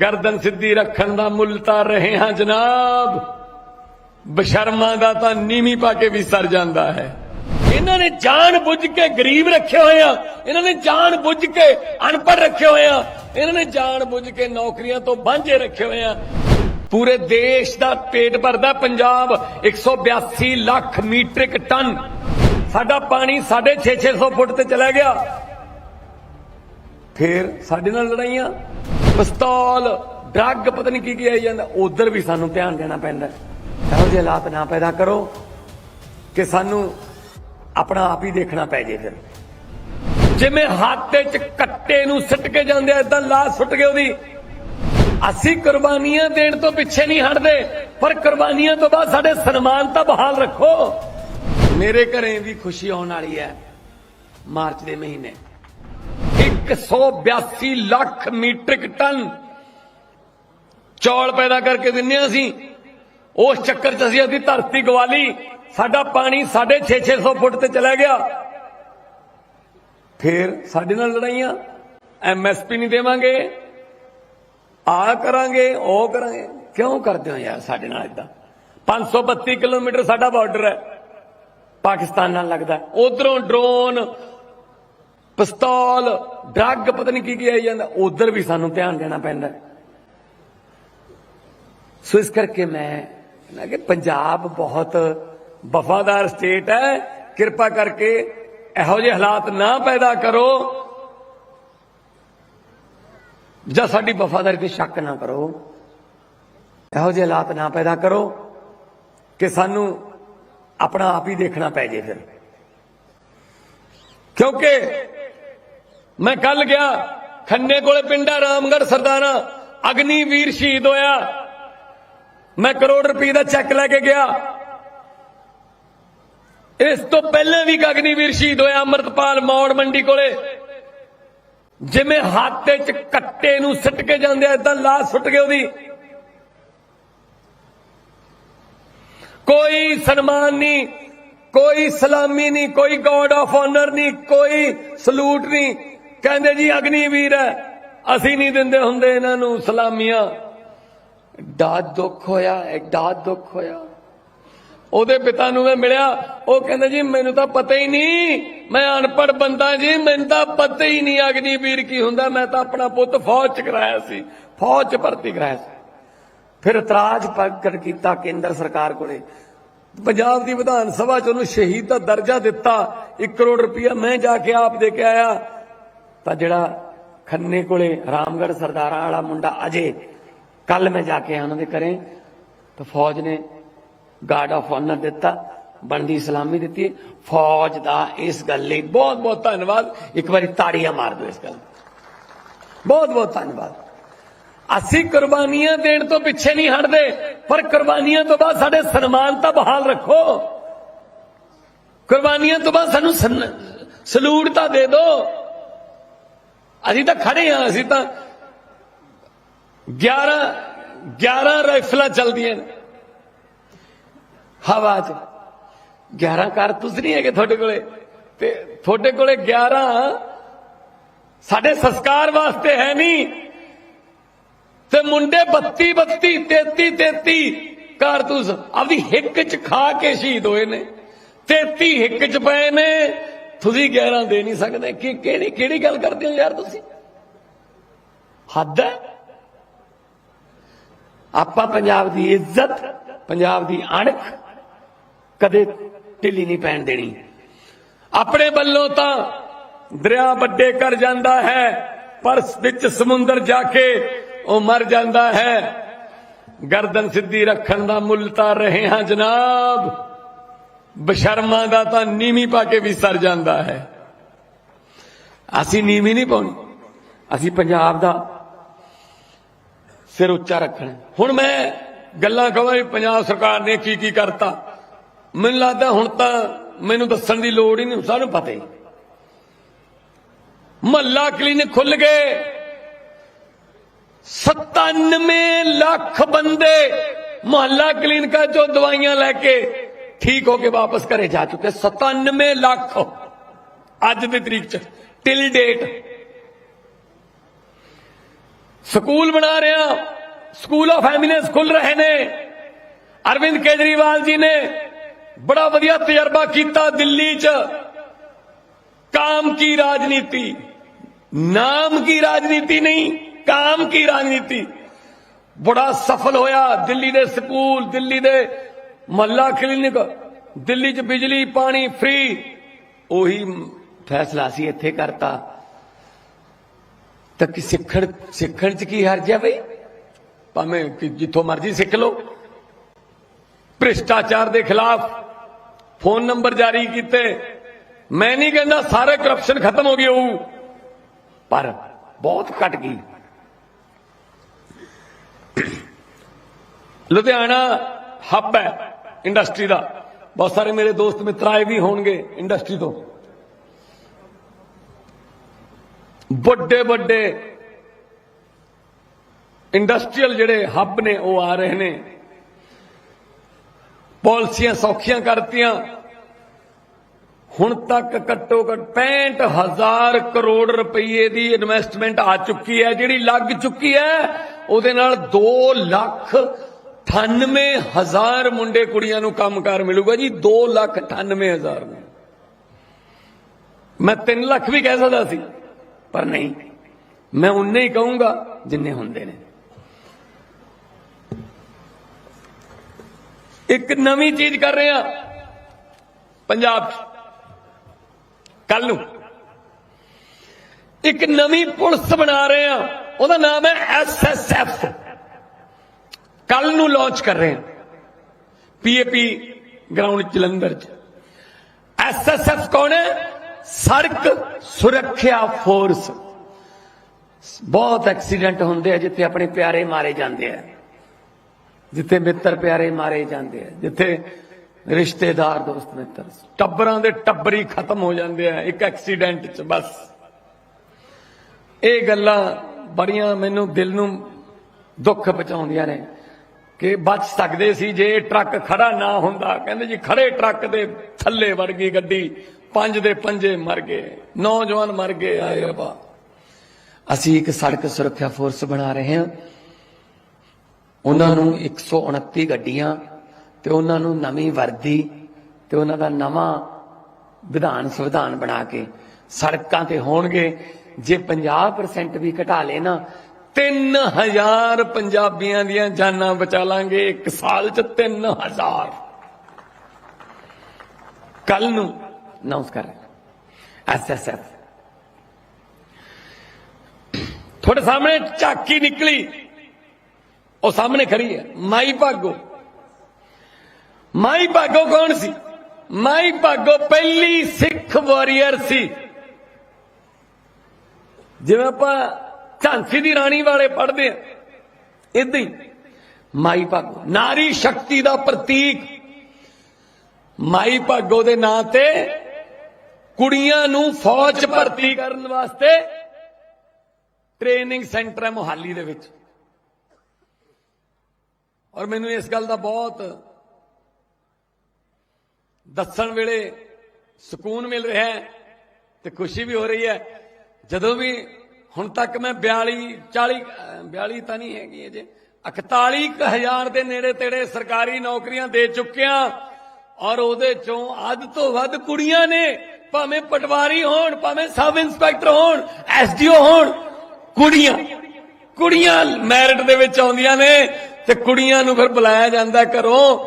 ਗਰਦਨ ਸਿੱਧੀ ਰੱਖਣ ਦਾ ਮੁੱਲ ਤਾਂ ਰਹੇ ਹਾਂ ਜਨਾਬ। ਬਸ਼ਰਮਾਂ ਦਾ ਤਾਂ ਨੀਵੀਂ ਪਾ ਕੇ ਵੀ ਸਰ ਜਾਂਦਾ ਹੈ। ਇਹਨਾਂ ਨੇ ਜਾਣ ਬੁੱਝ ਕੇ ਗਰੀਬ ਰੱਖੇ ਹੋਏ ਆ। ਇਹਨਾਂ ਨੇ ਜਾਣ ਬੁੱਝ ਕੇ ਅਨਪੜ੍ਹ ਰੱਖੇ ਹੋਏ ਆ। ਇਹਨਾਂ ਨੇ ਜਾਣ ਬੁੱਝ ਕੇ ਨੌਕਰੀਆਂ ਤੋਂ ਵਾਂਝੇ ਰੱਖੇ ਹੋਏ ਆ। ਪੂਰੇ ਦੇਸ਼ ਦਾ ਪੇਟ ਭਰਦਾ ਪੰਜਾਬ। 182 lakh metric ton. ਸਾਡਾ ਪਾਣੀ 650 ਫੁੱਟ ਤੇ ਚਲਾ ਗਿਆ। ਫੇਰ ਸਾਡੇ ਨਾਲ ਲੜਾਈਆਂ। ਪਿਸਤੌਲ, ਡਰੱਗ ਪਤਾ ਨਹੀਂ ਕੀ ਕੀ ਆਈ ਜਾਂਦਾ। ਉਧਰ ਵੀ ਸਾਨੂੰ ਧਿਆਨ ਦੇਣਾ ਪੈਂਦਾ ਇਹੋ ਜਿਹੇ ਹਾਲਾਤ ਨਾ ਪੈਦਾ ਕਰੋ ਕਿ ਸਾਨੂੰ ਆਪਣਾ ਆਪ ਹੀ ਦੇਖਣਾ ਪੈ ਜੇ ਫਿਰ। ਜਿਵੇਂ ਹੱਥ 'ਚ ਕੱਟੇ ਨੂੰ ਸਿੱਟ ਕੇ ਜਾਂਦੇ ਐਦਾਂ ਲਾਸ਼ ਸੁੱਟ ਗਏ ਉਹਦੀ। ਅਸੀਂ ਕੁਰਬਾਨੀਆਂ ਦੇਣ ਤੋਂ ਪਿੱਛੇ ਨਹੀਂ ਹਟਦੇ, ਪਰ ਕੁਰਬਾਨੀਆਂ ਤੋਂ ਬਾਅਦ ਸਾਡੇ ਸਨਮਾਨ ਤਾਂ ਬਹਾਲ ਰੱਖੋ। ਮੇਰੇ ਘਰੇ ਵੀ ਖੁਸ਼ੀ ਆਉਣ ਵਾਲੀ ਹੈ ਮਾਰਚ ਦੇ ਮਹੀਨੇ। 182 ਲੱਖ ਮੀਟ੍ਰਿਕ ਟਨ ਚੌਲ ਪੈਦਾ ਕਰਕੇ ਦਿੰਨੇ ਹਾਂ ਅਸੀਂ। ਉਸ ਚੱਕਰ 'ਚ ਅਸੀਂ ਉਹਦੀ ਧਰਤੀ ਗਵਾਲੀ। ਸਾਡਾ ਪਾਣੀ 650 ਫੁੱਟ ਤੇ ਚਲਾ ਗਿਆ। ਫੇਰ ਸਾਡੇ ਨਾਲ ਲੜਾਈਆਂ। ਐਮਐਸਪੀ ਨਹੀਂ ਦੇਵਾਂਗੇ। ਆ ਕਰਾਂਗੇ, ਉਹ ਕਰਾਂਗੇ। ਕਿਉਂ ਕਰਦੇ ਹੋ ਯਾਰ ਸਾਡੇ ਨਾਲ ਇਦਾਂ 532 ਕਿਲੋਮੀਟਰ ਸਾਡਾ ਬਾਰਡਰ ਹੈ। ਪਾਕਿਸਤਾਨ ਨਾਲ ਲੱਗਦਾ। ਉਧਰੋਂ ਡਰੋਨ ਪਿਸਤੌਲ, ਡਰੱਗ ਪਤਾ ਨਹੀਂ ਕੀ ਕੀ ਆਈ ਜਾਂਦਾ। ਉਧਰ ਵੀ ਸਾਨੂੰ ਧਿਆਨ ਦੇਣਾ ਪੈਂਦਾ ਸੋ ਇਸ ਕਰਕੇ ਮੈਂ ਨਾ ਕਿ ਪੰਜਾਬ ਬਹੁਤ ਵਫਾਦਾਰ ਸਟੇਟ ਹੈ। ਕਿਰਪਾ ਕਰਕੇ ਇਹੋ ਜਿਹੇ ਹਾਲਾਤ ਨਾ ਪੈਦਾ ਕਰੋ। ਜਾਂ ਸਾਡੀ ਵਫਾਦਾਰੀ ਤੇ ਸ਼ੱਕ ਨਾ ਕਰੋ। ਇਹੋ ਜਿਹੇ ਹਾਲਾਤ ਨਾ ਪੈਦਾ ਕਰੋ ਕਿ ਸਾਨੂੰ ਆਪਣਾ ਆਪ ਹੀ ਦੇਖਣਾ ਪੈ ਜੇ ਫਿਰ। ਕਿਉਂਕਿ ਮੈਂ ਕੱਲ ਗਿਆ, ਖੰਨੇ ਕੋਲੇ ਪਿੰਡਾ ਰਾਮਗੜ ਸਰਦਾਨਾ ਅਗਨੀਵੀਰ ਸ਼ਹੀਦ ਹੋਇਆ। ਮੈਂ ਕਰੋੜ ਰੁਪਏ ਦਾ ਚੈੱਕ ਲੈ ਕੇ ਗਿਆ। ਇਸ ਤੋਂ ਪਹਿਲਾਂ ਵੀ ਇੱਕ ਅਗਨੀਵੀਰ ਸ਼ਹੀਦ ਹੋਇਆ ਅਮਰਤਪਾਲ ਮੌੜ ਮੰਡੀ ਕੋਲੇ। ਜਿਵੇਂ ਹਾਤੇ 'ਚ ਕੱਟੇ ਨੂੰ ਸਿੱਟ ਕੇ ਜਾਂਦੇ ਆ ਤਾਂ ਲਾਸ਼ ਸੁੱਟ ਗਏ ਉਹਦੀ। ਕੋਈ ਸਨਮਾਨ ਨਹੀਂ, ਕੋਈ ਸਲਾਮੀ ਨਹੀਂ, ਕੋਈ ਗਾਰਡ ਆਫ ਆਨਰ ਨਹੀਂ, ਕੋਈ ਸਲੂਟ ਨਹੀਂ। ਕਹਿੰਦੇ ਜੀ ਅਗਨੀਵੀਰ ਹੈ। ਅਸੀਂ ਨਹੀਂ ਦਿੰਦੇ ਹੁੰਦੇ ਇਹਨਾਂ ਨੂੰ ਸਲਾਮੀਆਂ। ਐਡਾ ਦੁੱਖ ਹੋਇਆ ਐਡਾ ਦੁੱਖ ਹੋਇਆ। ਉਹਦੇ ਪਿਤਾ ਨੂੰ ਮੈਂ ਮਿਲਿਆ, ਉਹ ਕਹਿੰਦਾ ਜੀ, ਮੈਨੂੰ ਤਾਂ ਪਤਾ ਹੀ ਨਹੀਂ। ਮੈਂ ਅਨਪੜ੍ਹ ਬੰਦਾ ਜੀ, ਮੈਨੂੰ ਤਾਂ ਪਤਾ ਹੀ ਨਹੀਂ ਅਗਨੀਵੀਰ ਕੀ ਹੁੰਦਾ। ਮੈਂ ਤਾਂ ਆਪਣਾ ਪੁੱਤ ਫੌਜ ਚ ਕਰਾਇਆ ਸੀ, ਫੌਜ ਚ ਭਰਤੀ ਕਰਾਇਆ ਸੀ। ਫਿਰ ਇਤਰਾਜ਼ ਪ੍ਰਗਟ ਕੀਤਾ ਕੇਂਦਰ ਸਰਕਾਰ ਕੋਲੇ। ਪੰਜਾਬ ਦੀ ਵਿਧਾਨ ਸਭਾ ਚ ਉਹਨੂੰ ਸ਼ਹੀਦ ਦਾ ਦਰਜਾ ਦਿੱਤਾ। 1 ਕਰੋੜ ਰੁਪਇਆ ਮੈਂ ਜਾ ਕੇ ਆਪ ਦੇ ਕੇ ਆਇਆ। ਤਾਂ ਜਿਹੜਾ ਖੰਨੇ ਕੋਲੇ ਰਾਮਗੜ ਸਰਦਾਰਾਂ ਵਾਲਾ ਮੁੰਡਾ ਅਜੇ ਕੱਲ ਮੈਂ ਜਾ ਕੇ ਉਹਨਾਂ ਦੇ ਘਰੇ, ਤਾਂ ਫੌਜ ਨੇ ਗਾਰਡ ਆਫ ਆਨਰ ਦਿੱਤਾ, ਬਣਦੀ ਸਲਾਮੀ ਦਿੱਤੀ। ਫੌਜ ਦਾ ਇਸ ਗੱਲ ਲਈ ਬਹੁਤ ਬਹੁਤ ਧੰਨਵਾਦ। ਇੱਕ ਵਾਰੀ ਤਾੜੀਆਂ ਮਾਰ ਦਿਓ ਇਸ ਗੱਲ ਬਹੁਤ ਬਹੁਤ ਧੰਨਵਾਦ। ਅਸੀਂ ਕੁਰਬਾਨੀਆਂ ਦੇਣ ਤੋਂ ਪਿੱਛੇ ਨਹੀਂ ਹਟਦੇ, ਪਰ ਕੁਰਬਾਨੀਆਂ ਤੋਂ ਬਾਅਦ ਸਾਡੇ ਸਨਮਾਨ ਤਾਂ ਬਹਾਲ ਰੱਖੋ। ਕੁਰਬਾਨੀਆਂ ਤੋਂ ਬਾਅਦ ਸਾਨੂੰ ਸਲੂਟ ਤਾਂ ਦੇ ਦਿਓ। ਅਸੀਂ ਤਾਂ ਖੜੇ ਹਾਂ, ਅਸੀਂ ਤਾਂ 11 11 ਰਾਈਫਲਾਂ ਚੱਲਦੀਆਂ ਨੇ। ਹਵਾ 'ਚ। 11 ਕਾਰਤੂਸ ਨਹੀਂ ਹੈਗੇ ਤੁਹਾਡੇ ਕੋਲੇ। ਤੇ ਤੁਹਾਡੇ ਕੋਲੇ 11 ਸਾਡੇ ਸੰਸਕਾਰ ਵਾਸਤੇ ਹੈ ਨਹੀਂ। ਤੇ ਮੁੰਡੇ 32 32 33 33 ਕਾਰਤੂਸ ਆਪਦੀ ਹਿੱਕ 'ਚ ਖਾ ਕੇ ਸ਼ਹੀਦ ਹੋਏ ਨੇ। 33 ਹਿੱਕ 'ਚ ਪਏ ਨੇ। ਤੁਸੀਂ 11 ਦੇ ਨਹੀਂ ਸਕਦੇ। ਕਿ ਕਿਹੜੀ ਕਿਹੜੀ ਗੱਲ ਕਰਦੇ ਹੋ ਯਾਰ ਤੁਸੀਂ? ਹੱਦ ਹੈ? ਆਪਾਂ ਪੰਜਾਬ ਦੀ ਇੱਜ਼ਤ, ਪੰਜਾਬ ਦੀ ਅਣਖ ਕਦੇ ਢਿੱਲੀ ਨਹੀਂ ਪੈਣ ਦੇਣੀ। ਆਪਣੇ ਵੱਲੋਂ ਤਾਂ ਦਰਿਆ ਵੱਡੇ ਕਰ ਜਾਂਦਾ ਹੈ ਪਰ ਵਿੱਚ ਸਮੁੰਦਰ ਜਾ ਕੇ ਉਹ ਮਰ ਜਾਂਦਾ ਹੈ। ਗਰਦਨ ਸਿੱਧੀ ਰੱਖਣ ਦਾ ਮੁੱਲ ਤਾਂ ਰਹੇ ਹਾਂ ਜਨਾਬ। ਬਸ਼ਰਮਾਂ ਦਾ ਤਾਂ ਨੀਵੀਂ ਪਾ ਕੇ ਵੀ ਸਰ ਜਾਂਦਾ ਹੈ। ਅਸੀਂ ਨੀਵੀਂ ਨਹੀਂ ਪਾਉਣੀ। ਅਸੀਂ ਪੰਜਾਬ ਦਾ ਸਿਰ ਉੱਚਾ ਰੱਖਣਾ। ਹੁਣ ਮੈਂ ਗੱਲਾਂ ਕਹਾਂ ਵੀ ਪੰਜਾਬ ਸਰਕਾਰ ਨੇ ਕੀ ਕੀ ਕਰਤਾ। ਮੈਨੂੰ ਲੱਗਦਾ ਹੁਣ ਤਾਂ ਮੈਨੂੰ ਦੱਸਣ ਦੀ ਲੋੜ ਹੀ ਨਹੀਂ ਸਾਨੂੰ ਪਤਾ ਹੀ ਮਹੱਲਾ ਕਲੀਨਿਕ ਖੁੱਲ ਗਏ। 97 ਲੱਖ ਬੰਦੇ ਮਹੱਲਾ ਕਲੀਨਿਕਾਂ ਚੋਂ ਦਵਾਈਆਂ ਲੈ ਕੇ ٹھیک ہو کے واپس کرے جا چکے ستانوے لاکھ۔ اج کی تاریخ ٹل ڈیٹ۔ سکول بنا رہے ہیں۔ سکول آف ایمینس کھل رہے نے۔ اروند کیجریوال جی نے بڑا ودیا تجربہ کیتا دلی چ۔ کام کی راجنیتی۔ نام کی راجنیتی نہیں، کام کی راجنیتی۔ بڑا سفل ہویا۔ دلی دے سکول، دلی دے ਮੱਲਾ ਕਲੀਨਿਕ, ਦਿੱਲੀ 'ਚ ਬਿਜਲੀ, ਪਾਣੀ ਫ੍ਰੀ ਉਹੀ ਫੈਸਲਾ ਸੀ ਇੱਥੇ ਕਰਤਾ। ਤਾਂ ਕਿ ਸਿੱਖਣ ਸਿੱਖਣ 'ਚ ਕੀ ਹਰਜ ਹੈ ਬਈ? ਭਾਵੇਂ ਜਿੱਥੋਂ ਮਰਜ਼ੀ ਸਿੱਖ ਲਓ। ਭ੍ਰਿਸ਼ਟਾਚਾਰ ਦੇ ਖਿਲਾਫ ਫੋਨ ਨੰਬਰ ਜਾਰੀ ਕੀਤੇ। ਮੈਂ ਨਹੀਂ ਕਹਿੰਦਾ ਸਾਰੇ ਕਰਪਸ਼ਨ ਖਤਮ ਹੋ ਗਏ ਹੋਊ, ਪਰ ਬਹੁਤ ਘਟ ਗਈ। ਲੁਧਿਆਣਾ ਹੱਬ ਹੈ। ਇੰਡਸਟਰੀ ਦਾ। ਬਹੁਤ ਸਾਰੇ ਮੇਰੇ ਦੋਸਤ ਮਿੱਤਰ ਆਏ ਵੀ ਹੋਣਗੇ ਇੰਡਸਟਰੀ ਤੋਂ। ਵੱਡੇ ਵੱਡੇ ਇੰਡਸਟਰੀਅਲ ਜਿਹੜੇ ਹੱਬ ਨੇ, ਉਹ ਆ ਰਹੇ ਨੇ। ਪਾਲਿਸੀਆਂ ਸੌਖੀਆਂ ਕਰਤੀਆਂ। ਹੁਣ ਤੱਕ ਘੱਟੋ ਘੱਟ 65000 ਕਰੋੜ ਰੁਪਏ ਦੀ ਇਨਵੈਸਟਮੈਂਟ ਆ ਚੁੱਕੀ ਹੈ। ਜਿਹੜੀ ਲੱਗ ਚੁੱਕੀ ਹੈ, ਉਹਦੇ ਨਾਲ 2 ਲੱਖ 98000 ਮੁੰਡੇ ਕੁੜੀਆਂ ਨੂੰ ਕੰਮਕਾਰ ਮਿਲੂਗਾ ਜੀ 2 ਲੱਖ 98000 ਨੂੰ। ਮੈਂ 3 ਲੱਖ ਵੀ ਕਹਿ ਸਕਦਾ ਸੀ, ਪਰ ਨਹੀਂ। ਮੈਂ ਉਨੇ ਹੀ ਕਹੂੰਗਾ ਜਿੰਨੇ ਹੁੰਦੇ ਨੇ। ਇੱਕ ਨਵੀਂ ਚੀਜ਼ ਕਰ ਰਹੇ ਆ, ਪੰਜਾਬ 'ਚ। ਕੱਲ ਨੂੰ। ਇੱਕ ਨਵੀਂ ਪੁਲਿਸ ਬਣਾ ਰਹੇ ਆ, ਉਹਦਾ ਨਾਮ ਹੈ ਐਸਐਸਐਫ ਕੱਲ ਨੂੰ ਲਾਂਚ ਕਰ ਰਹੇ ਆ ਪੀਏਪੀ ਗਰਾਊਂਡ ਜਲੰਧਰ ਚ। ਐਸਐਸਐਫ ਕੌਣ ਹੈ? ਸੜਕ ਸੁਰੱਖਿਆ ਫੋਰਸ ਬਹੁਤ ਐਕਸੀਡੈਂਟ ਹੁੰਦੇ ਆ ਜਿੱਥੇ ਆਪਣੇ ਪਿਆਰੇ ਮਾਰੇ ਜਾਂਦੇ ਆ। ਜਿੱਥੇ ਮਿੱਤਰ ਪਿਆਰੇ ਮਾਰੇ ਜਾਂਦੇ ਆ। ਜਿੱਥੇ ਰਿਸ਼ਤੇਦਾਰ, ਦੋਸਤ, ਮਿੱਤਰ। ਟੱਬਰਾਂ ਦੇ ਟੱਬਰੀ ਖਤਮ ਹੋ ਜਾਂਦੇ ਆ। ਇੱਕ ਐਕਸੀਡੈਂਟ 'ਚ ਬਸ। ਇਹ ਗੱਲਾਂ ਬੜੀਆਂ ਮੈਨੂੰ ਦਿਲ ਨੂੰ ਦੁੱਖ ਪਹੁੰਚਾਉਂਦੀਆਂ ਨੇ। ਕਿ ਬਚ ਸਕਦੇ ਸੀ ਜੇ ਟਰੱਕ ਖੜਾ ਨਾ ਹੁੰਦਾ। ਕਹਿੰਦੇ ਜੀ, ਖੜੇ ਟਰੱਕ ਦੇ ਥੱਲੇ ਵੜ ਗਈ ਗੱਡੀ। ਪੰਜ ਦੇ ਪੰਜੇ ਮਰ ਗਏ। ਨੌਜਵਾਨ ਮਰ ਗਏ, ਆਏ ਰੱਬਾ। ਅਸੀਂ ਇੱਕ ਸੜਕ ਸੁਰੱਖਿਆ ਫੋਰਸ ਬਣਾ ਰਹੇ ਹਾਂ। ਉਹਨਾਂ ਨੂੰ 129 ਗੱਡੀਆਂ ਤੇ ਉਹਨਾਂ ਨੂੰ ਨਵੀਂ ਵਰਦੀ ਤੇ ਉਹਨਾਂ ਦਾ ਨਵਾਂ ਵਿਧਾਨ ਸੰਵਿਧਾਨ ਬਣਾ ਕੇ ਸੜਕਾਂ ਤੇ ਹੋਣਗੇ। ਜੇ 50% ਵੀ ਘਟਾ ਲੇ ਨਾ 3000 ਪੰਜਾਬੀਆਂ ਦੀਆਂ ਜਾਨਾਂ ਬਚਾ ਲਾਂਗੇ ਇੱਕ ਸਾਲ ਚ 3000 ਕੱਲ ਨੂੰ ਅਨਾਉਂਸ ਕਰ ਐਸਐਸਐਫ ਤੁਹਾਡੇ ਸਾਹਮਣੇ ਝਾਕੀ ਨਿਕਲੀ ਉਹ ਸਾਹਮਣੇ ਖੜੀ ਹੈ ਮਾਈ ਭਾਗੋ ਮਾਈ ਭਾਗੋ ਕੌਣ ਸੀ ਮਾਈ ਭਾਗੋ ਪਹਿਲੀ ਸਿੱਖ ਵਾਰੀਅਰ ਸੀ ਜਿਵੇਂ ਆਪਾਂ ਝਾਂਸੀ ਦੀ ਰਾਣੀ ਵਾਲੇ ਪੜ੍ਹਦੇ ਆ। ਇਦਾਂ ਹੀ ਮਾਈ ਭਾਗੋ, ਨਾਰੀ ਸ਼ਕਤੀ ਦਾ ਪ੍ਰਤੀਕ। ਮਾਈ ਭਾਗੋ ਦੇ ਨਾਂ ਤੇ ਕੁੜੀਆਂ ਨੂੰ ਫੌਜ ਭਰਤੀ ਕਰਨ ਵਾਸਤੇ ਟ੍ਰੇਨਿੰਗ ਸੈਂਟਰ ਹੈ ਮੁਹਾਲੀ ਦੇ ਵਿੱਚ। ਔਰ ਮੈਨੂੰ ਇਸ ਗੱਲ ਦਾ ਬਹੁਤ ਦੱਸਣ ਵੇਲੇ ਸਕੂਨ ਮਿਲ ਰਿਹਾ ਹੈ ਤੇ ਖੁਸ਼ੀ ਵੀ ਹੋ ਰਹੀ ਹੈ। ਜਦੋਂ ਵੀ ਹੁਣ ਤੱਕ ਮੈਂ 42 40 ਅਹ 42 ਤਾਂ ਨਹੀਂ ਹੈਗੀ ਅਜੇ। 41000 ਦੇ ਨੇੜੇ ਤੇੜੇ ਸਰਕਾਰੀ ਨੌਕਰੀਆਂ ਦੇ ਚੁੱਕਿਆ ਔਰ ਉਹਦੇ ਚੋਂ ਅੱਧ ਤੋਂ ਵੱਧ ਕੁੜੀਆਂ ਨੇ, ਭਾਵੇਂ ਪਟਵਾਰੀ ਹੋਣ, ਭਾਵੇਂ ਸਬ ਇੰਸਪੈਕਟਰ ਹੋਣ, ਐਸਡੀਓ ਹੋਣ, ਕੁੜੀਆਂ ਕੁੜੀਆਂ ਮੈਰਿਟ ਦੇ ਵਿੱਚ ਆਉਂਦੀਆਂ ਨੇ ਤੇ ਕੁੜੀਆਂ ਨੂੰ ਫਿਰ ਬੁਲਾਇਆ ਜਾਂਦਾ ਘਰੋਂ।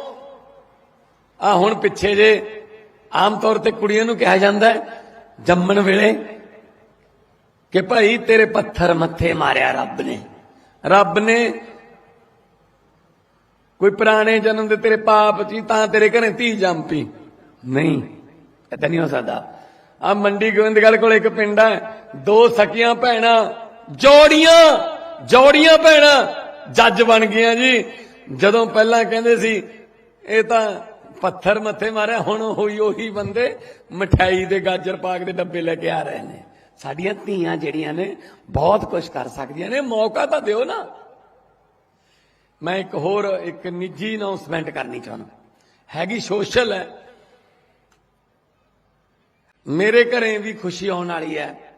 ਆ ਹੁਣ ਪਿੱਛੇ ਜੇ ਆਮ ਤੌਰ ਤੇ ਕੁੜੀਆਂ ਨੂੰ ਕਿਹਾ ਜਾਂਦਾ ਜੰਮਣ ਵੇਲੇ ਕਿ ਭਾਈ ਤੇਰੇ ਪੱਥਰ ਮੱਥੇ ਮਾਰਿਆ ਰੱਬ ਨੇ। ਰੱਬ ਨੇ ਕੋਈ ਪੁਰਾਣੇ ਜਨਮ ਦੇ ਤੇਰੇ ਪਾਪ ਜੀ ਤਾਂ ਤੇਰੇ ਘਰੇ ਧੀ ਜੰਮ ਪਈ ਨਹੀਂ ਏਦਾਂ ਨਹੀਂ ਹੋ ਸਕਦਾ। ਆ ਮੰਡੀ ਗੋਬਿੰਦਗੜ੍ਹ ਕੋਲ ਇੱਕ ਪਿੰਡ ਹੈ, ਦੋ ਸਕੀਆਂ ਭੈਣਾਂ, ਜੋੜੀਆਂ ਜੋੜੀਆਂ ਭੈਣਾਂ, ਜੱਜ ਬਣ ਗਈਆਂ ਜੀ। ਜਦੋਂ ਪਹਿਲਾਂ ਕਹਿੰਦੇ ਸੀ, ਇਹ ਤਾਂ ਪੱਥਰ ਮੱਥੇ ਮਾਰਿਆ, ਹੁਣ ਹੋਈ ਉਹੀ ਬੰਦੇ ਮਠਾਈ ਦੇ ਗਾਜਰ ਪਾਕ ਦੇ ਡੱਬੇ ਲੈ ਕੇ ਆ ਰਹੇ ਨੇ। ਸਾਡੀਆਂ ਧੀਆਂ ਜਿਹੜੀਆਂ ਨੇ ਬਹੁਤ ਕੁਝ ਕਰ ਸਕਦੀਆਂ ਨੇ। ਮੌਕਾ ਤਾਂ ਦਿਓ ਨਾ। ਮੈਂ ਇੱਕ ਹੋਰ, ਇੱਕ ਨਿੱਜੀ ਅਨਾਉਂਸਮੈਂਟ ਕਰਨੀ ਚਾਹੁੰਦਾ। ਹੈਗੀ ਸੋਸ਼ਲ ਹੈ। ਮੇਰੇ ਘਰੇ ਵੀ ਖੁਸ਼ੀ ਆਉਣ ਵਾਲੀ ਹੈ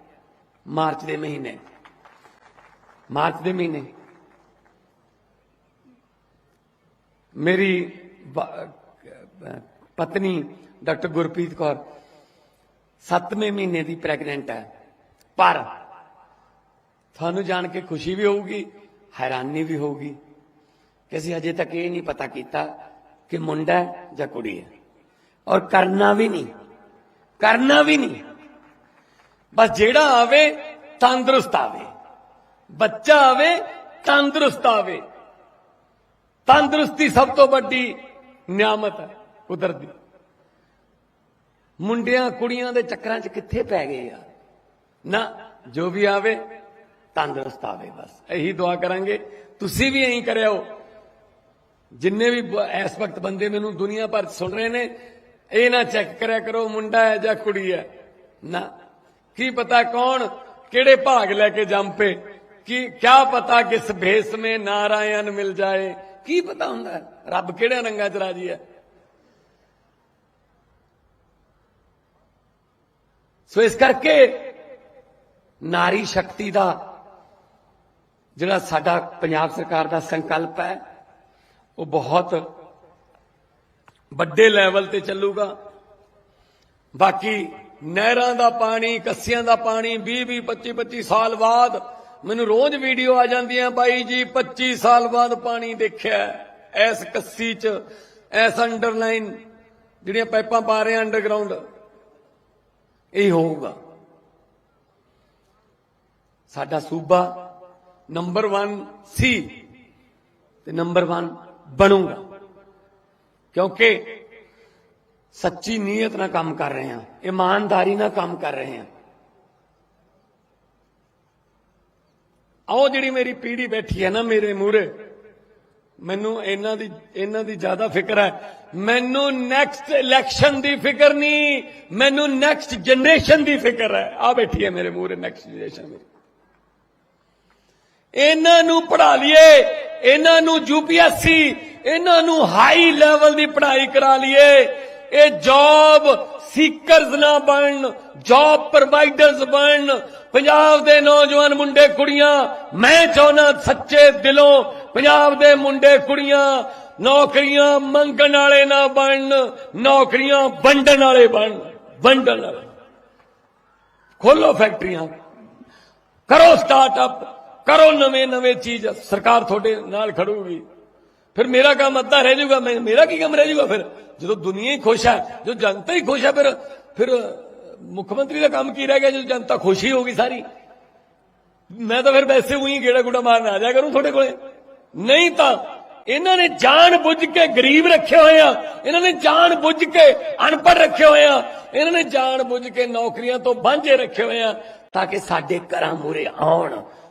ਮਾਰਚ ਦੇ ਮਹੀਨੇ। ਮਾਰਚ ਦੇ ਮਹੀਨੇ। ਮੇਰੀ ਪਤਨੀ ਡਾਕਟਰ ਗੁਰਪ੍ਰੀਤ ਕੌਰ 7ਵੇਂ ਮਹੀਨੇ ਦੀ ਪ੍ਰੈਗਨੈਂਟ ਹੈ। ਪਰ ਤੁਹਾਨੂੰ ਜਾਣ ਕੇ ਖੁਸ਼ੀ ਵੀ ਹੋਊਗੀ, ਹੈਰਾਨੀ ਵੀ ਹੋਊਗੀ ਕਿ ਅਸੀਂ ਅਜੇ ਤੱਕ ਇਹ ਨਹੀਂ ਪਤਾ ਕੀਤਾ ਕਿ ਮੁੰਡਾ ਜਾਂ ਕੁੜੀ ਹੈ। ਔਰ ਕਰਨਾ ਵੀ ਨਹੀਂ, ਕਰਨਾ ਵੀ ਨਹੀਂ। ਬਸ ਜਿਹੜਾ ਆਵੇ, ਤੰਦਰੁਸਤ ਆਵੇ। ਬੱਚਾ ਆਵੇ, ਤੰਦਰੁਸਤ ਆਵੇ। ਤੰਦਰੁਸਤੀ ਸਭ ਤੋਂ ਵੱਡੀ ਨਿਆਮਤ ਹੈ, ਕੁਦਰਤ। ਦੀ ਮੁੰਡਿਆਂ ਕੁੜੀਆਂ ਦੇ ਚੱਕਰਾਂ 'ਚ ਕਿੱਥੇ ਪੈ ਗਏ ਆ? ਨਾ, ਜੋ ਵੀ ਆਵੇ, ਤੰਦਰੁਸਤ ਆਵੇ ਬਸ। ਇਹੀ ਦੁਆ ਕਰਾਂਗੇ। ਤੁਸੀਂ ਵੀ ਇਹੀ ਕਰਿਓ। ਜਿੰਨੇ ਵੀ ਇਸ ਵਕਤ ਬੰਦੇ ਮੈਨੂੰ ਦੁਨੀਆ ਭਰ 'ਚ ਸੁਣ ਰਹੇ ਨੇ, ਇਹ ਨਾ ਚੈੱਕ ਕਰਿਆ ਕਰੋ, ਮੁੰਡਾ ਹੈ ਜਾਂ ਕੁੜੀ ਹੈ। ਨਾ। ਕੀ ਪਤਾ ਕੌਣ ਕਿਹੜੇ ਭਾਗ ਲੈ ਕੇ ਜੰਪੇ ਕਿ, ਕਿਆ ਪਤਾ ਕਿਸ ਭੇਸ ਮੇ ਨਾਰਾਇਣ ਮਿਲ ਜਾਏ। ਕੀ ਪਤਾ ਹੁੰਦਾ ਰੱਬ ਕਿਹੜੇ ਰੰਗਾਂ 'ਚ ਰਾਜੀ ਹੈ? ਸੋ ਇਸ ਕਰਕੇ ਨਾਰੀ ਸ਼ਕਤੀ ਦਾ ਜਿਹੜਾ ਸਾਡਾ ਪੰਜਾਬ ਸਰਕਾਰ ਦਾ ਸੰਕਲਪ ਹੈ, ਉਹ ਬਹੁਤ ਵੱਡੇ ਲੈਵਲ ਤੇ ਚੱਲੂਗਾ। ਬਾਕੀ ਨਹਿਰਾਂ ਦਾ ਪਾਣੀ, ਕੱਸੀਆਂ ਦਾ ਪਾਣੀ 20 20 25 25 ਸਾਲ ਬਾਅਦ ਮੈਨੂੰ ਰੋਜ਼ ਵੀਡੀਓ ਆ ਜਾਂਦੀਆਂ, ਬਾਈ ਜੀ 25 ਸਾਲ ਬਾਅਦ ਪਾਣੀ ਦੇਖਿਆ। ਐਸ ਕੱਸੀ ਚ, ਐਸ ਅੰਡਰਲਾਈਨ ਜਿਹੜੀਆਂ ਪਾਈਪਾਂ ਪਾ ਰਹੇ ਆ ਅੰਡਰਗਰਾਉਂਡ, ਇਹ ਹੋਊਗਾ। ਸਾਡਾ ਸੂਬਾ ਨੰਬਰ 1 ਸੀ ਤੇ ਨੰਬਰ 1 ਬਣੂਗਾ। ਕਿਉਂਕਿ ਸੱਚੀ ਨੀਅਤ ਨਾਲ ਕੰਮ ਕਰ ਰਹੇ ਹਾਂ, ਇਮਾਨਦਾਰੀ ਨਾਲ ਕੰਮ ਕਰ ਰਹੇ ਹਾਂ। ਆਓ ਜਿਹੜੀ ਮੇਰੀ ਪੀੜ੍ਹੀ ਬੈਠੀ ਹੈ ਨਾ ਮੇਰੇ ਮੂਹਰੇ, ਮੈਨੂੰ ਇਹਨਾਂ ਦੀ ਇਹਨਾਂ ਦੀ ਜ਼ਿਆਦਾ ਫਿਕਰ ਹੈ। ਮੈਨੂੰ ਨੈਕਸਟ ਇਲੈਕਸ਼ਨ ਦੀ ਫਿਕਰ ਨਹੀਂ, ਮੈਨੂੰ ਨੈਕਸਟ ਜਨਰੇਸ਼ਨ ਦੀ ਫਿਕਰ ਹੈ। ਆ ਬੈਠੀ ਹੈ ਮੇਰੇ ਮੂਹਰੇ ਨੈਕਸਟ ਜਨਰੇਸ਼ਨ ਮੇਰੀ ਇਹਨਾਂ ਨੂੰ ਪੜਾ ਲਈਏ। ਇਹਨਾਂ ਨੂੰ ਯੂਪੀਐਸਸੀ ਇਹਨਾਂ ਨੂੰ ਹਾਈ ਲੈਵਲ ਦੀ ਪੜ੍ਹਾਈ ਕਰਾ ਲਈਏ। ਇਹ ਜੌਬ ਸੀਕਰਸ ਨਾ ਬਣਨ ਜੌਬ ਪ੍ਰੋਵਾਈਡਰਸ ਬਣਨ। ਪੰਜਾਬ ਦੇ ਨੌਜਵਾਨ ਮੁੰਡੇ ਕੁੜੀਆਂ, ਮੈਂ ਚਾਹੁੰਦਾ ਸੱਚੇ ਦਿਲੋਂ ਪੰਜਾਬ ਦੇ ਮੁੰਡੇ ਕੁੜੀਆਂ ਨੌਕਰੀਆਂ ਮੰਗਣ ਵਾਲੇ ਨਾ ਬਣਨ, ਨੌਕਰੀਆਂ ਵੰਡਣ ਵਾਲੇ ਬਣਨ, ਵੰਡਣ ਵਾਲੇ। ਖੋਲੋ ਫੈਕਟਰੀਆਂ, ਕਰੋ ਸਟਾਰਟਅਪ ਕਰੋ ਨਵੇਂ ਨਵੇਂ ਚੀਜ਼, ਸਰਕਾਰ ਤੁਹਾਡੇ ਨਾਲ ਖੜੂਗੀ। ਫਿਰ ਮੇਰਾ ਕੰਮ ਅੱਧਾ ਰਹਿ ਜਾਊਗਾ, ਮੈਂ ਮੇਰਾ ਕੀ ਕੰਮ ਰਹਿ ਜਾਊਗਾ ਫਿਰ? ਜਦੋਂ ਦੁਨੀਆ ਹੀ ਖੁਸ਼ ਹੈ, ਜਦੋਂ ਜਨਤਾ ਹੀ ਖੁਸ਼ ਹੈ, ਫਿਰ ਫਿਰ ਮੁੱਖ ਮੰਤਰੀ ਦਾ ਕੰਮ ਕੀ ਰਹਿ ਗਿਆ ਜਦੋਂ ਜਨਤਾ ਖੁਸ਼ੀ ਹੋਗੀ ਸਾਰੀ? ਮੈਂ ਤਾਂ ਫਿਰ ਵੈਸੇ ਉਹੀ ਗੇੜਾ ਗੁੜਾ ਮਾਰਨ ਆ ਜਾ ਕਰੂੰ ਤੁਹਾਡੇ ਕੋਲੇ। ਨਹੀਂ ਤਾਂ ਇਹਨਾਂ ਨੇ ਜਾਣ ਬੁੱਝ ਕੇ ਗਰੀਬ ਰੱਖੇ ਹੋਏ ਆ। ਇਹਨਾਂ ਨੇ ਜਾਣ ਬੁੱਝ ਕੇ ਅਨਪੜ੍ਹ ਰੱਖੇ ਹੋਏ ਆ। ਇਹਨਾਂ ਨੇ ਜਾਣ ਬੁੱਝ ਕੇ ਨੌਕਰੀਆਂ ਤੋਂ ਵਾਂਝੇ ਰੱਖੇ ਹੋਏ ਆ, ਤਾਂ ਕਿ ਸਾਡੇ ਘਰਾਂ ਮੂਰੇ ਆਉਣ।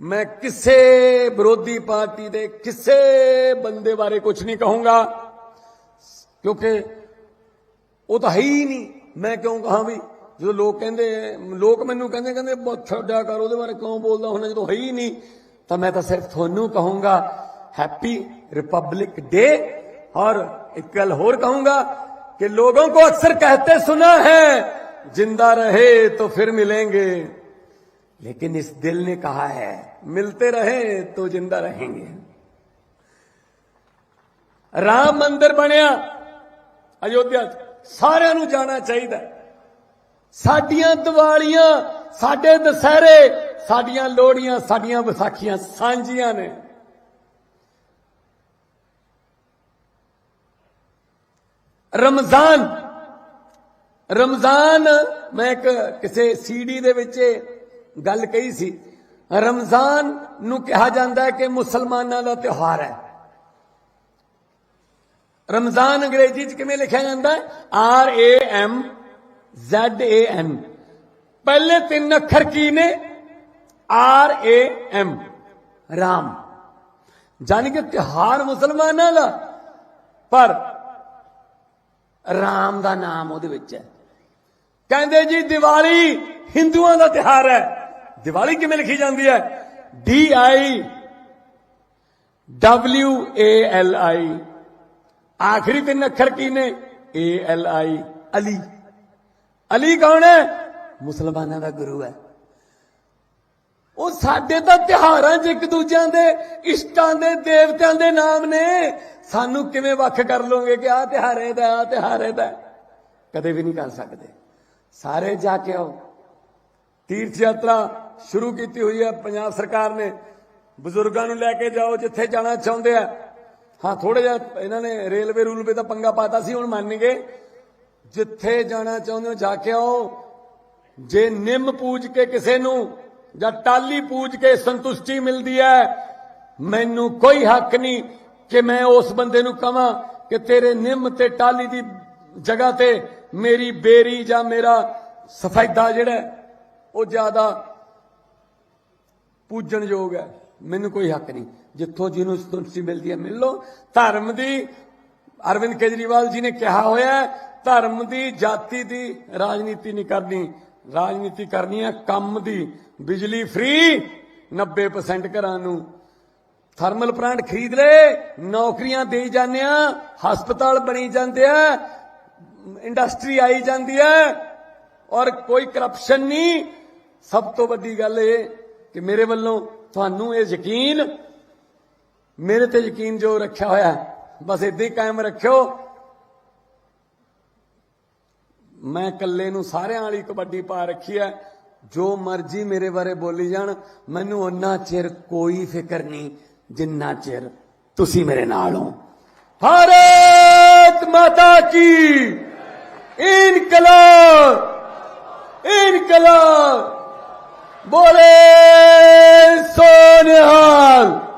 میں کسے برودی پارٹی دے کسے بندے بارے کچھ نہیں کہوں گا، کیونکہ وہ تو ہے نہیں۔ میں بہت چھوٹا کروں بول دا ہونے جو تو ہے نہیں۔ تو میں تو صرف تھونوں کہوں گا ہیپی ریپبلک ڈے اور ایک کہوں گا کہ لوگوں کو اکثر کہتے سنا ہے جندہ رہے تو پھر ملیں گے۔ लेकिन इस दिल ने कहा है मिलते रहे तो जिंदा रहेंगे ਰਾਮ ਮੰਦਿਰ ਬਣਿਆ ਅਯੋਧਿਆ 'ਚ ਸਾਰਿਆਂ ਨੂੰ ਜਾਣਾ ਚਾਹੀਦਾ ਹੈ। ਸਾਡੀਆਂ ਦੀਵਾਲੀਆਂ ਸਾਡੇ ਦਸਹਿਰੇ ਸਾਡੀਆਂ ਲੋਹੜੀਆਂ ਸਾਡੀਆਂ ਵਿਸਾਖੀਆਂ ਸਾਂਝੀਆਂ ਨੇ ਰਮਜ਼ਾਨ ਰਮਜ਼ਾਨ ਮੈਂ ਇੱਕ ਕਿਸੇ ਸੀਡੀ ਦੇ ਵਿੱਚ ਇਹ ਗੱਲ ਕਹੀ ਸੀ, ਰਮਜ਼ਾਨ ਨੂੰ ਕਿਹਾ ਜਾਂਦਾ ਹੈ ਕਿ ਮੁਸਲਮਾਨਾਂ ਦਾ ਤਿਉਹਾਰ ਹੈ। ਰਮਜ਼ਾਨ ਅੰਗਰੇਜ਼ੀ ਚ ਕਿਵੇਂ ਲਿਖਿਆ ਜਾਂਦਾ ਹੈ? R A M Z A N. ਪਹਿਲੇ ਤਿੰਨ ਅੱਖਰ ਕੀ ਨੇ? R A M. ਰਾਮ। ਜਾਨੀ ਕਿ ਤਿਉਹਾਰ ਮੁਸਲਮਾਨਾਂ ਦਾ, ਪਰ ਰਾਮ ਦਾ ਨਾਮ ਉਹਦੇ ਵਿੱਚ ਹੈ। ਕਹਿੰਦੇ ਜੀ, ਦੀਵਾਲੀ ਹਿੰਦੂਆਂ ਦਾ ਤਿਉਹਾਰ ਹੈ। ਦੀਵਾਲੀ ਕਿਵੇਂ ਲਿਖੀ ਜਾਂਦੀ ਹੈ? D I W A L I ਆਖਰੀ ਤਿੰਨ ਅੱਖਰ ਕੀ ਨੇ? A L I Ali. Ali ਕੌਣ ਹੈ? ਮੁਸਲਮਾਨਾਂ ਦਾ ਗੁਰੂ ਹੈ। ਉਹ ਸਾਡੇ ਤਾਂ ਤਿਹਾਰਾਂ 'ਚ ਇੱਕ ਦੂਜਿਆਂ ਦੇ ਇਸ਼ਟਾਂ ਦੇ ਦੇਵਤਿਆਂ ਦੇ ਨਾਮ ਨੇ। ਸਾਨੂੰ ਕਿਵੇਂ ਵੱਖ ਕਰ ਲੋਗੇ ਕਿ ਆਹ ਤਿਹਾਰ ਇਹਦਾ ਆਹ ਤਿਹਾਰ ਇਹਦਾ ਕਦੇ ਵੀ ਨਹੀਂ ਕਰ ਸਕਦੇ। ਸਾਰੇ ਜਾ ਕੇ ਆਓ। ਤੀਰਥ ਯਾਤਰਾ ਸ਼ੁਰੂ ਕੀਤੀ ਹੋਈ ਹੈ, ਪੰਜਾਬ ਸਰਕਾਰ ਨੇ। ਬਜ਼ੁਰਗਾਂ ਨੂੰ ਲੈ ਕੇ ਜਾਓ, ਜਿੱਥੇ ਜਾਣਾ ਚਾਹੁੰਦੇ ਆ। ਹਾਂ ਥੋੜਾ ਜਿਹਾ ਇਹਨਾਂ ਨੇ ਰੇਲਵੇ ਰੂਲਵੇ ਦਾ ਪੰਗਾ ਪਾਤਾ ਸੀ, ਹੁਣ ਮੰਨ ਗਏ। ਜਿੱਥੇ ਜਾਣਾ ਚਾਹੁੰਦੇ ਹੋ, ਜਾ ਕੇ ਆਓ। ਜੇ ਨਿੰਮ ਪੂਜ ਕੇ ਕਿਸੇ ਨੂੰ ਜਾਂ ਟਾਲੀ ਪੂਜ ਕੇ ਸੰਤੁਸ਼ਟੀ ਮਿਲਦੀ ਹੈ, ਮੈਨੂੰ ਕੋਈ ਹੱਕ ਨਹੀਂ ਕਿ ਮੈਂ ਉਸ ਬੰਦੇ ਨੂੰ ਕਹਾਂ ਕਿ ਤੇਰੇ ਨਿੰਮ ਤੇ ਟਾਲੀ ਦੀ ਜਗ੍ਹਾ ਤੇ ਮੇਰੀ ਬੇਰੀ ਜਾਂ ਮੇਰਾ ਸਫੈਦਾ ਜਿਹੜਾ ਉਹ ਜ਼ਿਆਦਾ ਪੂਜਣਯੋਗ ਹੈ। ਮੈਨੂੰ ਕੋਈ ਹੱਕ ਨਹੀਂ। ਜਿੱਥੋਂ ਜਿਹਨੂੰ ਸੰਤੁਸ਼ਟੀ ਮਿਲਦੀ ਹੈ, ਮਿਲ ਲਓ। ਧਰਮ ਦੀ, ਅਰਵਿੰਦ ਕੇਜਰੀਵਾਲ ਜੀ ਨੇ ਕਿਹਾ ਹੋਇਆ ਧਰਮ ਦੀ ਜਾਤੀ ਦੀ ਰਾਜਨੀਤੀ ਨਹੀਂ ਕਰਨੀ। ਰਾਜਨੀਤੀ ਕਰਨੀ ਹੈ ਕੰਮ ਦੀ। ਬਿਜਲੀ ਫ੍ਰੀ 90% ਘਰਾਂ ਨੂੰ। ਥਰਮਲ ਪਲਾਂਟ ਖਰੀਦ ਲਏ, ਨੌਕਰੀਆਂ ਦੇਈ ਜਾਂਦੇ ਆ, ਹਸਪਤਾਲ ਬਣੀ ਜਾਂਦੇ ਆ, ਇੰਡਸਟਰੀ ਆਈ ਜਾਂਦੀ ਹੈ, ਔਰ ਕੋਈ ਕਰਪਸ਼ਨ ਨਹੀਂ। ਸਭ ਤੋਂ ਵੱਡੀ ਗੱਲ ਇਹ ਕਿ ਮੇਰੇ ਵੱਲੋਂ ਤੁਹਾਨੂੰ ਇਹ ਯਕੀਨ, ਮੇਰੇ ਤੇ ਯਕੀਨ ਜੋ ਰੱਖਿਆ ਹੋਇਆ, ਬਸ ਇਦਾਂ ਹੀ ਕਾਇਮ ਰੱਖਿਓ। ਮੈਂ ਇਕੱਲੇ ਨੂੰ ਸਾਰਿਆਂ ਵਾਲੀ ਕਬੱਡੀ ਪਾ ਰੱਖੀ ਹੈ। ਜੋ ਮਰਜ਼ੀ ਮੇਰੇ ਬਾਰੇ ਬੋਲੀ ਜਾਣ, ਮੈਨੂੰ ਉਹਨਾਂ ਚਿਰ ਕੋਈ ਫਿਕਰ ਨਹੀਂ, ਜਿੰਨਾ ਚਿਰ ਤੁਸੀਂ ਮੇਰੇ ਨਾਲ ਹੋ। ਭਾਰਤ ਮਾਤਾ ਕੀ! ਇਨਕਲਾਬ! ਇਨਕਲਾਬ! Bolen Sonihan.